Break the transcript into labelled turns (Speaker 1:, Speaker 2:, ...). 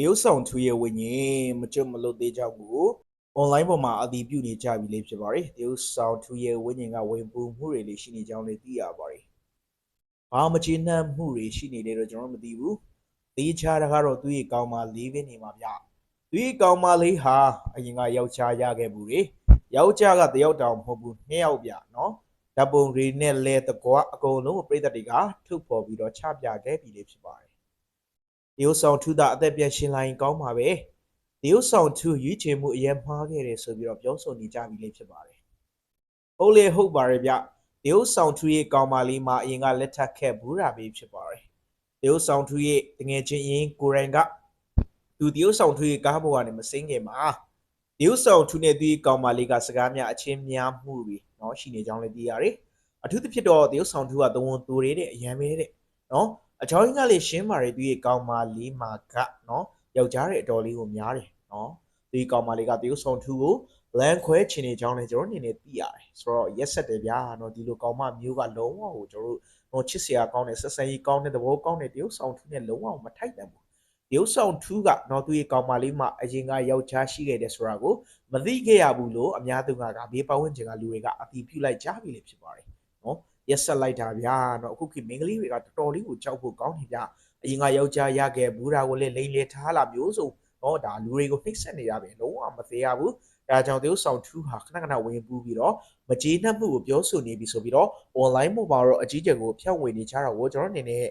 Speaker 1: တရုတ်ဆောင်သူရဲ့ဝိညာဉ်မကျွတ်မလွတ်သေးကြောင်းကို online ပေါ်မှာအတည်ပြုနေကြပြီလေဖြစ်ပါတယ်တရုတ်ဆောင်သူရဲ့ဝိညာဉ်ကဝင်ပူမှုတွေလေးရှိနေကြောင်းလည်းသိရပါတယ်ဘာမကျေနပ်မှုတွေရှိနေတယ်တော့ကျွန်တော်မသိဘူးသိချတာကတော့သူ့ရဲ့ကောင်းမလေးပဲနေမှာဗျသူ့ရဲ့ကောင်းမလေးဟာအရင်ကယောက်ျားရခဲ့ဘူးလေယောက်ျားကတယောက်တောင်မဟုတ်ဘူးနှစ်ယောက်ဗျနော်ဓာတ်ပုံတွေနဲ့လဲတကွာအကုန်လုံးကိုပြည်သက်တွေကထုတ်ဖော်ပြီးတော့ချပြခဲ့ပြီလေဖြစ်ပါတယ် တရုတ်ဆောင်ထုတာအသက်ပြန်ရှင်လာရင်ကောင်းပါပဲတရုတ်ဆောင်ထုရွေးချယ်မှုအရင်မှားခဲ့တယ်ဆိုပြီးတော့ပြောဆိုနေကြပြီလေဖြစ်ပါတယ်ဟုတ်လေဟုတ်ပါရဲ့ဗျတရုတ်ဆောင်ထုရဲ့ကောင်းပါလေးမှာအရင်ကလက်ထပ်ခဲ့ဘူးတာပဲဖြစ်ပါတယ်တရုတ်ဆောင်ထုရဲ့တငယ်ချင်းရင်ကိုရိုင်ကသူတရုတ်ဆောင်ထုရဲ့ကားပေါ်ကနေမစင်းခင်မှာတရုတ်ဆောင်ထုနဲ့သူရဲ့ကောင်းပါလေးကစကားများအချင်းများမှုတွေเนาะရှိနေကြောင်းလည်းသိရတယ်အထူးသဖြင့်တော့တရုတ်ဆောင်ထုကသဝန်သူတွေတဲ့အရန်ပဲတဲ့เนาะ အချောင်းကြီးကလေးရှင်းပါတယ်သူရဲ့ကောင်မလေးမှာကနော်ယောက်ျားရဲ့အတော်လေးကိုများတယ်နော်သူရဲ့ကောင်မလေးကတရုတ်ဆောင်ထူကိုလန်ခွဲချင်နေကြောင်းလည်းကျွန်တော်အနေနဲ့သိရတယ်ဆိုတော့ရက်ဆက်တယ်ဗျာနော်ဒီလိုကောင်မမျိုးကလုံးဝကိုကျွန်တော်တို့ဟိုချစ်စရာကောင်းတဲ့ဆက်ဆံရေးကောင်းတဲ့သဘောကောင်းတဲ့တရုတ်ဆောင်ထူနဲ့လုံးဝမထိုက်တန်ဘူးတရုတ်ဆောင်ထူကနော်သူရဲ့ကောင်မလေးမှာအရင်ကယောက်ျားရှိခဲ့တယ်ဆိုတာကိုမသိခဲ့ရဘူးလို့အများသူကကဘေးပတ်ဝန်းကျင်ကလူတွေကအတီးပြုလိုက်ကြပြီလေဖြစ်ပါတယ်နော် ရက်ဆက်လိုက်တာဗျာတော့အခုခေတ်မိန်းကလေးတွေကတော်တော်လေးကိုကြောက်ဖို့ကောင်းနေကြအရင်ကယောက်ျားရခဲ့ဘူးတာကိုလည်းလိမ့်လေထားလာမျိုးစုံဟောဒါလူတွေကိုနှိမ့်ဆက်နေရပဲလုံးဝမသေးရဘူးဒါကြောင့်သေုပ်ဆောင်ထူးဟာခဏခဏဝင်ပူးပြီးတော့မကြေနပ်မှုကိုပြောဆိုနေပြီဆိုပြီးတော့ online mobile တော့အကြီးကျယ်ကိုဖျောက်ဝေနေကြတာကိုကျွန်တော်အနေနဲ့